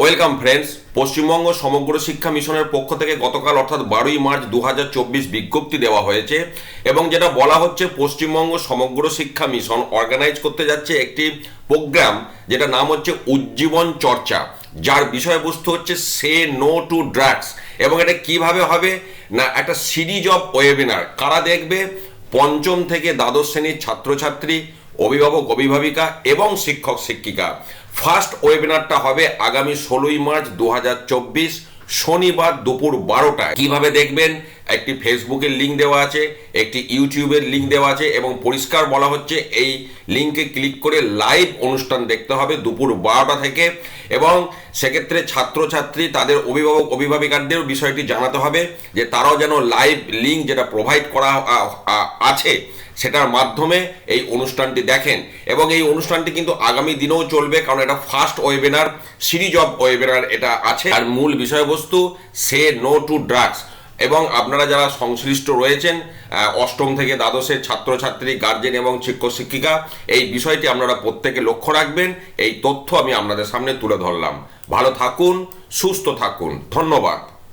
Welcome friends, Paschimbanga সমগ্র শিক্ষা মিশনের পক্ষ থেকে গতকাল অর্থাৎ বারোই মার্চ দু হাজার চব্বিশ বিজ্ঞপ্তি দেওয়া হয়েছে এবং যেটা বলা হচ্ছে পশ্চিমবঙ্গ সমগ্র শিক্ষা মিশন অর্গানাইজ করতে যাচ্ছে একটি প্রোগ্রাম যেটা নাম হচ্ছে উজ্জীবন চর্চা। যার বিষয়বস্তু হচ্ছে সে নো টু ড্রাগস এবং এটা কীভাবে হবে? না, একটা সিরিজ অফ ওয়েবিনার। কারা দেখবে? পঞ্চম থেকে দ্বাদশ শ্রেণির ছাত্রছাত্রী অভিভাবক, অভিভাবিকা এবং শিক্ষক, শিক্ষিকা। ফার্স্ট ওয়েবিনারটা হবে আগামী ষোলোই মার্চ দু হাজার চব্বিশ, শনিবার দুপুর বারোটায়। কীভাবে দেখবেন? একটি ফেসবুকের লিঙ্ক দেওয়া আছে, একটি ইউটিউবের লিঙ্ক দেওয়া আছে এবং পরিষ্কার বলা হচ্ছে এই লিঙ্কে ক্লিক করে লাইভ অনুষ্ঠান দেখতে হবে দুপুর বারোটা থেকে এবং সেক্ষেত্রে ছাত্রছাত্রী, তাদের অভিভাবক, অভিভাবিকাদের বিষয়টি জানাতে হবে যে তারাও যেন লাইভ লিঙ্ক যেটা প্রোভাইড করা আছে সেটার মাধ্যমে এই অনুষ্ঠানটি দেখেন এবং এই অনুষ্ঠানটি কিন্তু আগামী দিনেও চলবে কারণ এটা first webinar series of webinar এটা আছে। আর মূল বিষয়বস্তু সে নো টু ড্রাগস এবং আপনারা যারা সংশ্লিষ্ট রয়েছেন অষ্টম থেকে দ্বাদশের ছাত্রছাত্রী গার্জেন এবং শিক্ষক শিক্ষিকা এই বিষয়টি আপনারা প্রত্যেকে লক্ষ্য রাখবেন। এই তথ্য আমি আপনাদের সামনে তুলে ধরলাম। ভালো থাকুন, সুস্থ থাকুন। ধন্যবাদ।